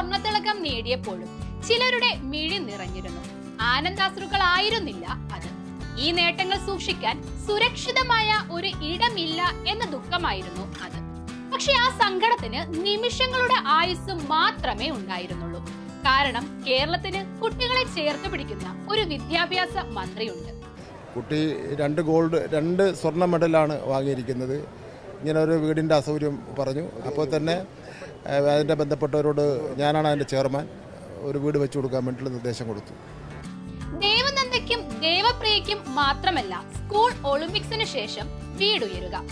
സ്വർണത്തിളക്കം നേടിയപ്പോഴും ചിലരുടെ മിഴി നിറഞ്ഞിരുന്നു. ആനന്ദാശ്രുക്കളായിരുന്നില്ല അത്. ഈ നേട്ടങ്ങൾ സൂക്ഷിക്കാൻ സുരക്ഷിതമായ ഒരു ഇടമില്ല എന്ന ദുഃഖമായിരുന്നു അത്. പക്ഷെ ആ സങ്കടത്തിന് നിമിഷങ്ങളുടെ ആയുസ് മാത്രമേ ഉണ്ടായിരുന്നുള്ളൂ. കാരണം കേരളത്തിന് കുട്ടികളെ ചേർത്ത് പിടിക്കുന്ന ഒരു വിദ്യാഭ്യാസ മന്ത്രിയുണ്ട്. കുട്ടി രണ്ട് ഗോൾഡ് രണ്ട് സ്വർണ മെഡലാണ് വാങ്ങിയിരിക്കുന്നത്. ഇങ്ങനെ ഒരു വീടിന്റെ അസൗകര്യം പറഞ്ഞു. അപ്പോൾ തന്നെ അതിന്റെ ബന്ധപ്പെട്ടവരോട് ഞാനാണ് അതിന്റെ ചെയർമാൻ. ഒരു വീട് വെച്ചു കൊടുക്കാൻ വേണ്ടിയിട്ടുള്ള നിർദ്ദേശം കൊടുത്തു. ദേവനന്ദയ്ക്കും ദേവപ്രിയയ്ക്കും മാത്രമല്ല സ്കൂൾ ഒളിമ്പിക്സിന് ശേഷം വീടുയരുക.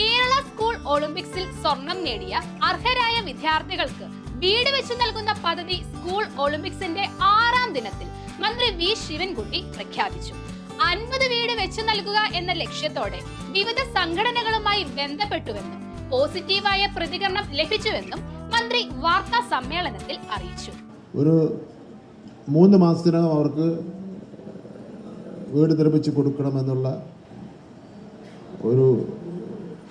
കേരള സ്കൂൾ ഒളിമ്പിക്സിൽ സ്വർണം നേടിയ അർഹരായ വിദ്യാർത്ഥികൾക്ക് വീട് വെച്ചു നൽകുന്ന പദ്ധതി സ്കൂൾ ഒളിമ്പിക്സിന്റെ ആറാം ദിനത്തിൽ മന്ത്രി വി. ശിവൻകുട്ടി പ്രഖ്യാപിച്ചു. അൻപത് വീട് വെച്ചു നൽകുക എന്ന ലക്ഷ്യത്തോടെ വിവിധ സംഘടനകളുമായി ബന്ധപ്പെട്ടുവെന്നും പോസിറ്റീവായ പ്രതികരണം ലഭിച്ചുവെന്നും മന്ത്രി വാർത്താ സമ്മേളനത്തിൽ അറിയിച്ചു. ഒരു മൂന്ന് മാസത്തിനകം അവർക്ക് വീട് നിർമ്മിച്ച് കൊടുക്കണമെന്നുള്ള ഒരു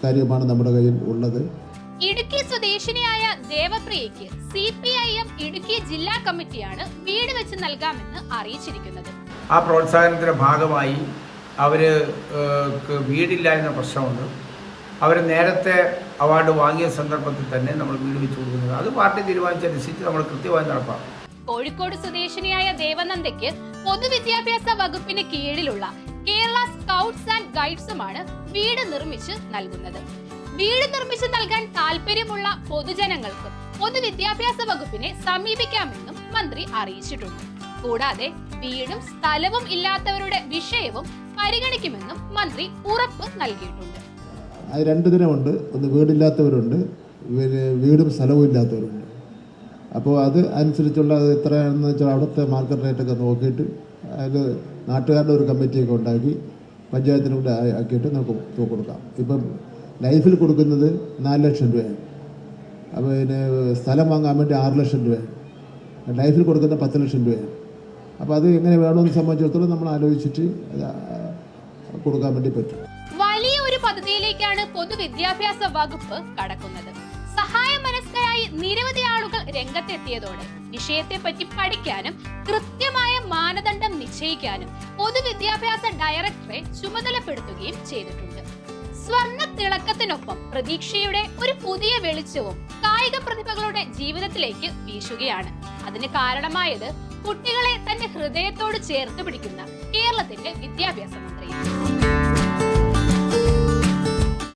കാര്യമാണ് നമ്മുടെ കയ്യിൽ ഉള്ളത്. ഇടുക്കി സ്വദേശിനിയായ ദേവപ്രിയയ്ക്ക് C P I M Idukki ജില്ലാ കമ്മിറ്റിയാണ് വീട് വെച്ച് നൽകാമെന്ന് അറിയിച്ചിരിക്കുന്നത്. ആ പ്രോത്സാഹനത്തിന്റെ ഭാഗമായി അവർ വീടില്ല എന്ന പ്രശ്നമുണ്ട്. അവർ നേരത്തെ അവാർഡ് വാങ്ങിയ സന്ദർഭത്തിൽ തന്നെ നമ്മൾ വീട് വെച്ച് കൊടുക്കുന്നത്. അത് പാർട്ടി തീരുമാനിച്ചനുസരിച്ച് നമ്മൾ കൃത്യമായി നടപ്പാക്കും. കോഴിക്കോട് സ്വദേശിനിയായ ദേവനന്ദയ്ക്ക് പൊതുവിദ്യാഭ്യാസ വകുപ്പിന് കീഴിലുള്ള കേരള സ്കൗട്ട്സ് ആൻഡ് ഗൈഡ്സുമാണ് വീട് നിർമ്മിച്ച് നൽകുന്നത്. വീട് നിർമ്മിച്ച് നൽകാൻ താല്പര്യമുള്ള പൊതുജനങ്ങൾക്ക് പൊതുവിദ്യാഭ്യാസ വകുപ്പിനെ സമീപിക്കാമെന്നും മന്ത്രി അറിയിച്ചിട്ടുണ്ട്. കൂടാതെ വീടും സ്ഥലവും ഇല്ലാത്തവരുടെ വിഷയവും പരിഗണിക്കുമെന്നും മന്ത്രി ഉറപ്പ് നൽകിയിട്ടുണ്ട്. അത് രണ്ട് ദിനമുണ്ട്. ഒന്ന് വീടില്ലാത്തവരുണ്ട്. പിന്നെ വീടും സ്ഥലവും ഇല്ലാത്തവരുണ്ട്. അപ്പോൾ അത് അനുസരിച്ചുള്ള അത് എത്രയാണെന്ന് വെച്ചാൽ അവിടുത്തെ മാർക്കറ്റ് റേറ്റൊക്കെ നോക്കിയിട്ട് അതിൽ നാട്ടുകാരുടെ ഒരു കമ്മിറ്റിയൊക്കെ ഉണ്ടാക്കി പഞ്ചായത്തിനും കൂടെ ആക്കിയിട്ട് നമുക്ക് തുക കൊടുക്കാം. ഇപ്പം ലൈഫിൽ കൊടുക്കുന്നത് നാല് ലക്ഷം രൂപയാണ്. അപ്പോൾ പിന്നെ സ്ഥലം വാങ്ങാൻ വേണ്ടി ആറ് ലക്ഷം രൂപയാണ്. ലൈഫിൽ കൊടുക്കുന്ന പത്ത് ലക്ഷം രൂപയാണ്. അപ്പോൾ അത് എങ്ങനെ വേണമെന്ന് സംബന്ധിച്ചിടത്തോളം നമ്മൾ ആലോചിച്ചിട്ട് കൊടുക്കാൻ വേണ്ടി പറ്റും. പദ്ധതിയിലേക്കാണ് പൊതുവിദ്യാഭ്യാസ വകുപ്പ് കടക്കുന്നത്. സഹായ മനസ്കരായി നിരവധി ആളുകൾ രംഗത്തെത്തിയതോടെ വിഷയത്തെ പറ്റി പഠിക്കാനും കൃത്യമായ മാനദണ്ഡം നിശ്ചയിക്കാനും പൊതുവിദ്യാഭ്യാസ ഡയറക്ടറെ ചുമതലപ്പെടുത്തുകയും ചെയ്തിട്ടുണ്ട്. സ്വർണ തിളക്കത്തിനൊപ്പം പ്രതീക്ഷയുടെ ഒരു പുതിയ വെളിച്ചവും കായിക പ്രതിഭകളുടെ ജീവിതത്തിലേക്ക് വീശുകയാണ്. അതിന് കാരണമായത് കുട്ടികളെ തന്റെ ഹൃദയത്തോട് ചേർത്ത് പിടിക്കുന്ന കേരളത്തിന്റെ വിദ്യാഭ്യാസ